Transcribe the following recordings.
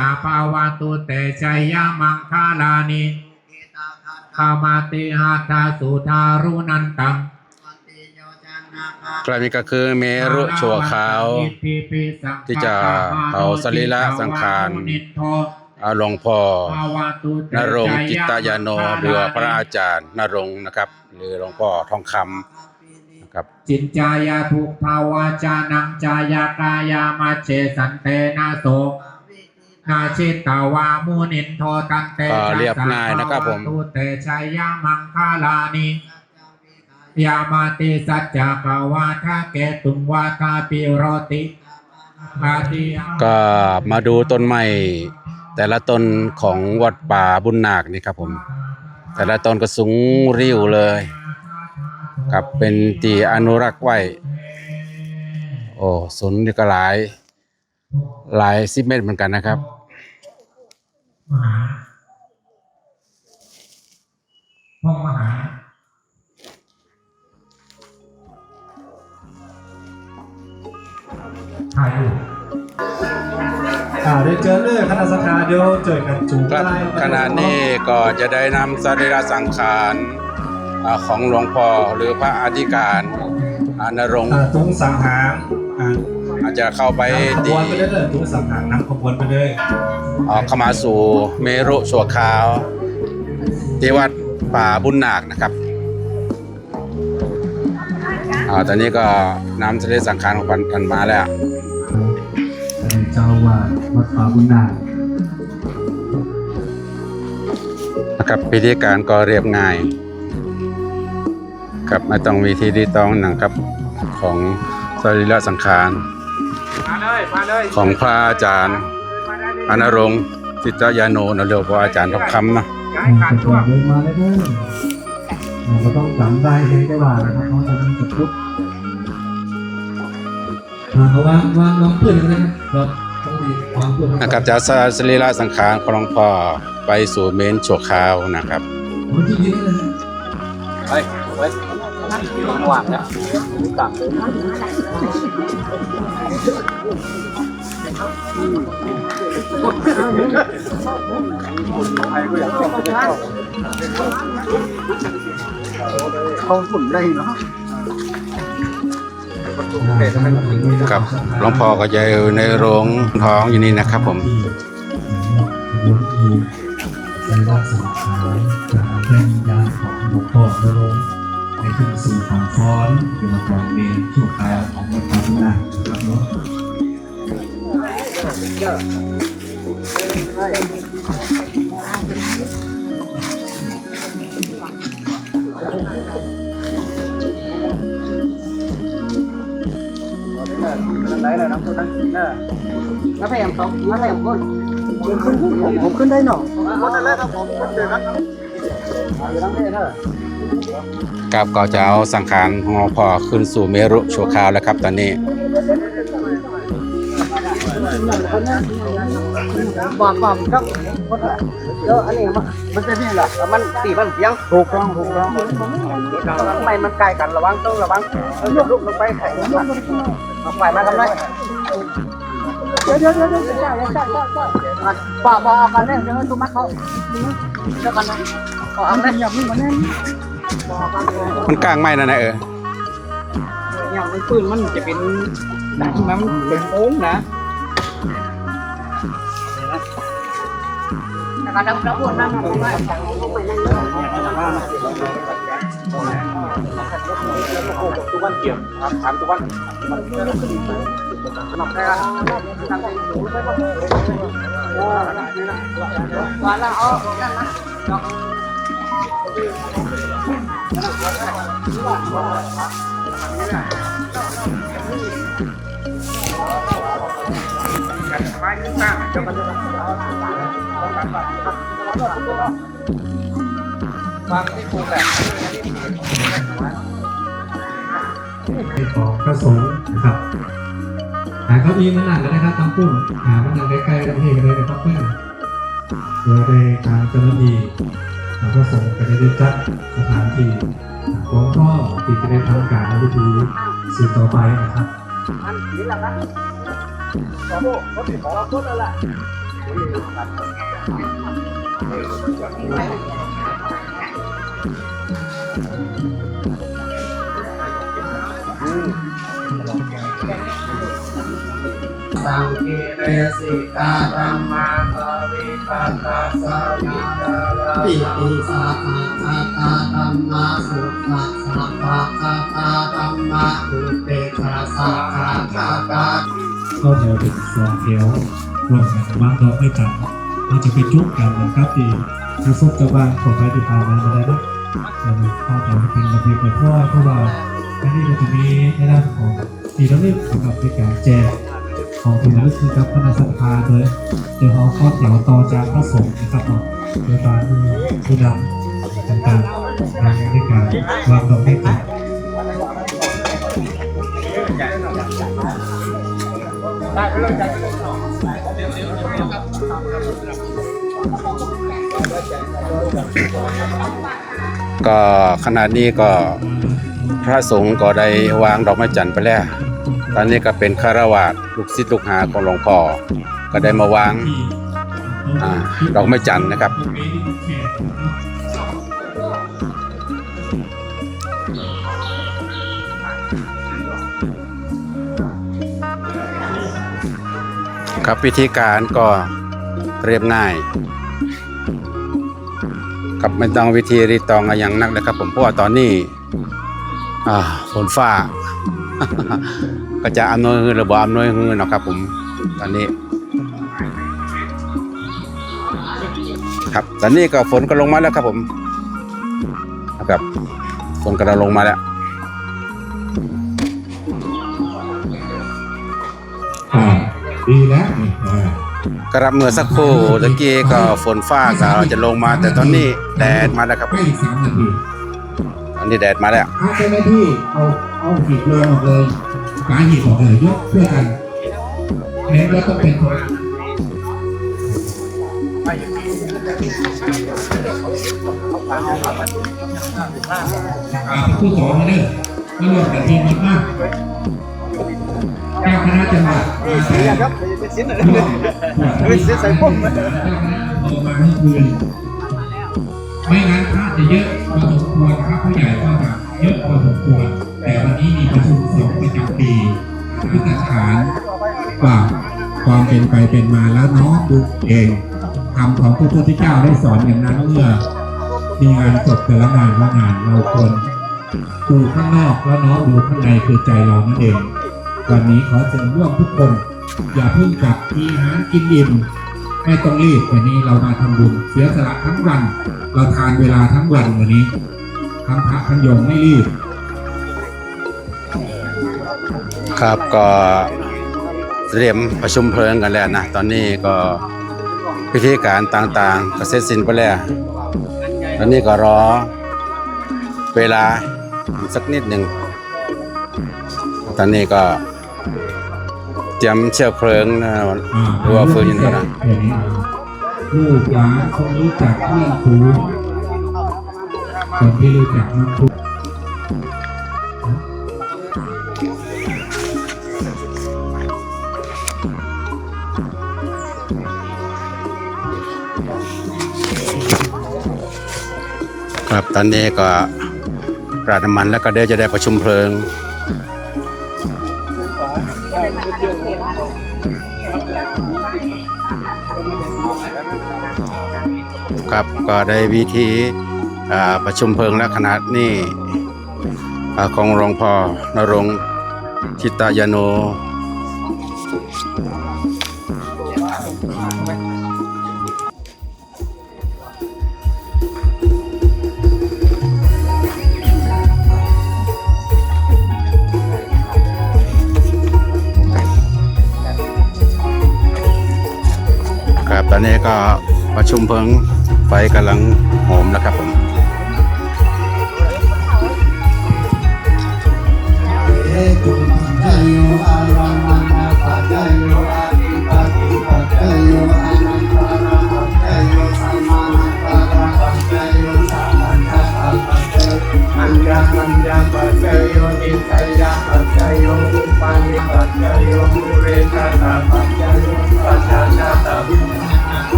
อาภาวะตุเตชัยยามังคาลานิคามาติหาทาสุทารุนันตังกลายมีก็คือเมรุชั่วขาว ที่จะเผาสรีระสังขารอาหลวงพ่อนรงค์จิตตยาโนหรือว่าพระอาจารย์นรงค์นะครับ หรือหลวงพ่อทองคำนะครับจินจายาทุกภาวาจานังจายากายามาเชสันเตนะโส นาชิตตาวามุนินโทตันเตก็เรียบง่ายนะครับผม ตุเตชัยยามังคาลานิยามาติสัจจกวาทาเกตุงวาทาปิโรติอาติยังก็มาดูต้นไม้แต่ละต้นของวัดป่าบุญนาคนี่ครับผม แต่ละต้นก็สูงริ้วเลยครับเป็นตีอนุรักษ์ไว้ โอ้สนนี่ก็หลาย หลายสิบเมตรเหมือนกันนะครับ มหาห้องมหาถ่ายรูปอ่าเดี๋ยวเจอเลยคณะสังฆาเดี๋ยวเจอกันจูงครับได้ขณะนี้ก็จะได้นำสรีระสังขารอ่าของหลวงพ่อหรือพระอธิการอานรงค์อ่าตุงสังหารอ่าอาจจะเข้าไปนำขบวนไปเลยตุ้งสังหารนำขบวนไปเลยออก เข้ามาสู่เมรุชั่วคราวที่วัดป่าบุญนาคนะครับอ่าตอนนี้ก็นำสรีระสังขารของพันกันมาแล้วเจ้าวาดวัดป่าบุญนาคนะครับพิธีการก็เรียบง่ายครับไม่ต้องมีที่ดีต้องหนังครับของสรีระสังขารมาเลยมาเลยของพระอาจารย์ อานรงค์จิตยาโนนะเรียกว่าอาจารย์ทองคำนะย้ายขาดตัวเดินมาเลยเด้ออ่าเราต้องจำได้เองได้ว่านะครับเพราะฉะนั้นจะปุ๊บอ่าเขาว่าว่าน้องเพื่อนนะครับเราต้องมีความเพื่อนนะครับจากสรีระสังขารของหลวงพ่อไปสู่เมนชั่วคราวนะครับผมที่นี่เลย เข้าฝุ่นได้เนาะครับหลวงพ่อก็จะอยู่ในโรงท้องอยู่นี่นะครับผมในรอบสังขารจากแรงยานของหลวงพ่อพระองค์ในขึ้นสู่ฝั่งฟ้อนอยู่มาก่อนเมนชั่วคราวของวัดป่าบุญนานะครับ เนาะแล้วพยายามตกแล้วพยายามก้นผมขึ้นได้หนอก้นได้ครับผมเจอกันอยู่ทั้งเพศเถอะครับก็จะเอาสังขารของหลวงพ่อขึ้นสู่เมรุชั่วคราวแล้วครับตอนนี้ บอกบอกครับแล้วอันนี้มันมันจะนี่แหละมันตีมันเสียงถูกต้องถูกต้องไม่มันใกล้กันระวังต้องระวังลุกลุกลงไปไข่ลงไปมาทำไรเดี๋ยวเดี๋ยวเดี๋ยวเดี๋ยวใช่ใช่ใช่ใช่ปอกปอกกันเลยเดี๋ยวตุ้มมัดเขาเดี๋ยวกันนะปอกเลยอย่างนี้มันแน่นปอกกันเลยมันกลางไม้นั่นนะเอออย่างมันปืนมันจะเป็นดังมันเป็นโค้งนะ แต่ก็ต้องต้องวนน้ำมันไปทุกวันเกี่ยวครับถามทุกวันหนักได้ละทางไหนหนูไปบ้างวันละอ๋อนั่นนะเป็น ฟังที่ผู้แต่ไปของพระสงฆ์นะครับหาเก้าอี้มานั่งกันนะครับทั้งปุ้มหามานั่งใกล้ๆกันที่กันเลยนะครับเพื่อนโดยในทางเจ้าหน้าที่ทาพระสงฆ์ก็ได้จัดสถานที่ของพ่อที่จะได้ทำการพิธีสืบต่อไปนะครับ ขอโทษขอโทษแล้วแหละสังคีเรสิกาธรรมาสวิปัสสะสวิตาปิติสาคาสาคาธรรมาสุขัสสะภาคาคาธรรมาอุเตชะสาคาคาคา เข้าแถวเป็นสองแถวรวมกันวางดอกไม่ต่ำเราจะไปจุกกันนะครับที่ที่ซุกเจ้าบ้านของไปที่ผ่านมามาได้นะเราเข้าแถวเป็นระเบียบเรียบร้อยเพราะว่าอันนี้เราจะมีในด้านของทีละลึกสำหรับในการแจกของทีละลึกคือกับคณะสัมภาโดยเดี๋ยวเขาเข้าแถวต่อจากพระสงฆ์นะครับเนาะโดยการมีผู้นำต่างๆในำในการวางดอกไม้ต่ำ ก็ขณะนี้ก็พระสงฆ์ก็ได้วางดอกไม้จันทร์ไปแล้ว ตอนนี้ก็เป็นคารวาสลูกศิษย์ลูกหาของหลวงพ่อก็ได้มาวางอดอกไม้จันทร์นะครับ ครับวิธีการก็เรียบง่ายครับไม่ต้องวิธีรีตองอะไรอย่างนักนะครับ ผมเพราะว่าตอนนี้ฝนฟ้า ก็จะอำนวยหรือบ่อำนวยฮือเนะครับ ผม ตอนนี้ ครับ ตอนนี้ก็ฝนก็ลงมาแล้วครับผมนะครับฝนก็ลงมาแล้ว ดีแล้วนี่อ่ากรับเมื่อสักครู่ตะกี้ก็ฝนฟ้าก็จะลงมา แต่ตอนนี้แดดมาแล้วครับให้อีกสามนาทีตอนนี้แดดมาแล้ว อาเจ้าหน้าที่เอาเอาหีบเลยออกเลยกาหีบออกเลยยกเพื่อกันเน้นแล้วต้องเป็นคนอ่าผู้สอนมาเนี่ยมารวมกันทีมกันมากเจ้าค ณะจังหวัดมาแต่ครับเป็นสิ้นเลยร่วมเฮ้ยเสียใส่พุ่มเจ้ออกมาเมื่อคืนไม่งั้นพระจะเยอะพอสมควรครับผู้ใหญ่ก็แบบเยอะพอสมควร แต่วันนี้มีประชุมสงฆ์ประจำปีพิธีฐานว่าความเป็นไปเป็นมาแล้วน้อมดูเองคำของพระพุทธเจ้าได้สอนอย่างนั้นเมื่อมีงานศพแต่ละงานว่างานเราควรดูข้างนอกแล้วน้อมดูข้างในคือใจเรานั่นเอง วันนี้ขอเชิญร่วมทุกคน อย่าเพิ่งกลับมีอาหากินอิ่มไม่ต้องรีบวันนี้เรามาทำบุญเสียสละทั้งวันเราทานเวลาทั้งวันวันนี้ทั้งพระทั้งโยมไม่รีบ ครับก็เตรียมประชุมเพลิงกันแล้วนะ ตอนนี้ก็พิธีการต่างๆก็เสร็จสิ้นไปแล้ว ตอนนี้ก็รอเวลาสักนิดหนึ่งตอนนี้ก็ เตรียมเชื้อเพลิงนะหรือว่าฟืนอยินตนะลูกหลานคนรู้จักเพื่อนครูคนที่รู้จักนักทุครับตอนนี้ก็ราดน้ำมันแล้วก็เดี๋ยวจะได้ประชุมเพลิง ครับ ก็ได้วิธีประชุมเพลิงและขนาดนี้อ่ของหลวงพ่อนรงค์ทิตายโนครับตอนนี้ก็ประชุมเพลิง ไฟกำลังหอม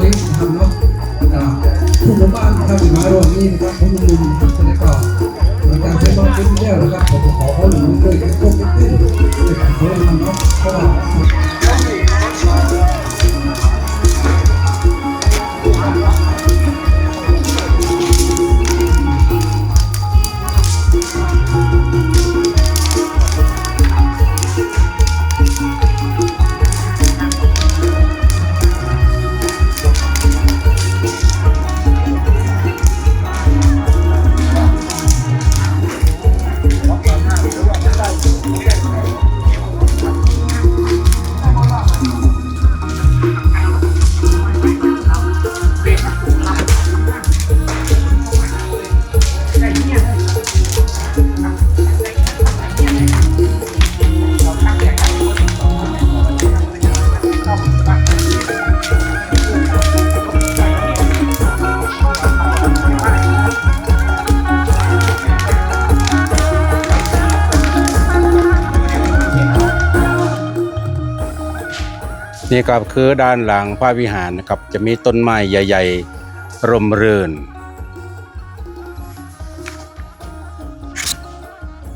เกนะครับเนาะผู้หมบ้านนะครับอยู่มาโรงนี้นะครับผมนุ่มๆแล้วก็อาารใช้ต้องคิดแล้วนะครับผมขอเขาหนุนด้วยกันก็ไม่อนะครับ นี่ก็คือด้านหลังพระวิหารนะครับจะมีต้นไม้ใหญ่ ๆ ร่มรื่น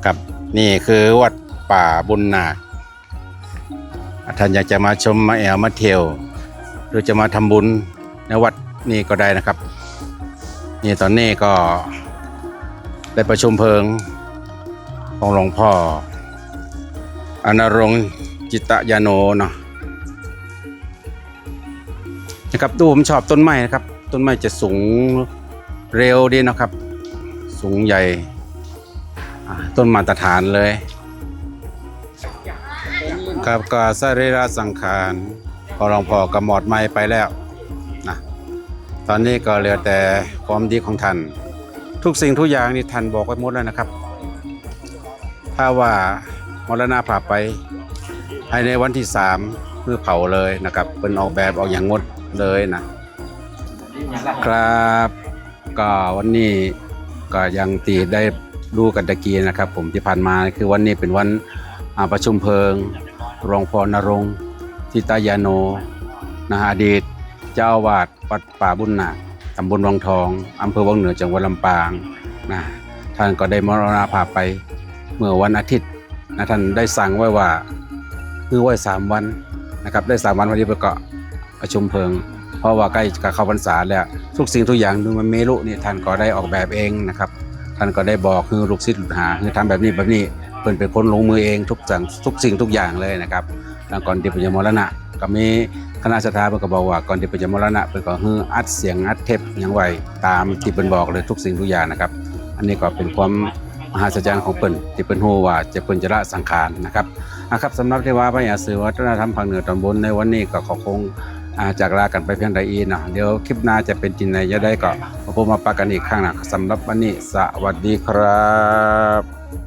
ครับนี่คือวัดป่าบุญนาท่านอยากจะมาชมมาแอวมาเที่ยวหรือจะมาทำบุญในวัดนี่ก็ได้นะครับ นี่ตอนนี้ก็ได้ประชุมเพลิงของหลวงพ่ออนรงจิตตยาโนเนาะ นะครับดูผมชอบต้นไม้นะครับ ต้นไม้จะสูงเร็วดีนะครับ สูงใหญ่ต้นมาตรฐานเลย ครับก็สรีระสังขารพอหลวงพอกำหมอดไม้ไปแล้วนะตอนนี้ก็เหลือแต่ความดีของท่าน ทุกสิ่งทุกอย่างนี่ท่านบอกไว้หมดแล้วนะครับ ถ้าว่ามรณาภาไปภายในวันที่สามเพื่อเผาเลยนะครับเป็นออกแบบออกอย่างงด เลยนะครับก็วันนี้ก็ยังตีได้ดูกันตะกี้นะครับ ผมที่ผ่านมาคือวันนี้เป็นวันประชุมเพลิง รองพรนรงค์ทิตายาโนนะฮะอดีต เจ้าวาสวัดป่าบุญนาคตำบลวังทองอำเภอวังเหนือจังหวัดลำปางนะท่านก็ได้มรณภาพไปเมื่อวันอาทิตย์นะท่านได้สั่งไว้ว่า คือไว้สามวันนะครับ ได้สามวันวันนี้ไปก็ ประชุมเพลิง เพราะว่าใกล้กับเข้าพรรษาแล้ว ทุกสิ่งทุกอย่างดูมันเมลุนี่ท่านก็ได้ออกแบบเองนะครับ ท่านก็ได้บอกคือลูกศิษย์ลูกหาคือทำแบบนี้แบบนี้เพิ่นเป็นคนลงมือเองทุกสิ่งทุกสิ่งทุกอย่างเลยนะครับแล้วก่อนที่เพิ่นจะมรณะ ก็มีคณะสถาเพิ่นก็บอกว่าก่อนที่เพิ่นจะมรณะเพิ่นก็ฮืออัดเสียงอัดเทปหยังไว้ตามที่เพิ่นบอกเลยทุกสิ่งทุกอย่างนะครับ อันนี้ก็เป็นความมหัศจรรย์ของเพิ่นที่เพิ่นฮู้ว่าจะเพิ่นจะละสังขารนะครับนะครับสำหรับที่ว่าพระยาสือวัฒนธรรมภาคเหนือตอนบนในวันนี้ก็ขอคง จากลากันไปเพียงใดอีเนาะเดี๋ยวคลิปหน้าจะเป็นจริงในจะได้ก็มาพบมาปะกันอีกครั้งนะสำหรับวันนี้สวัสดีครับ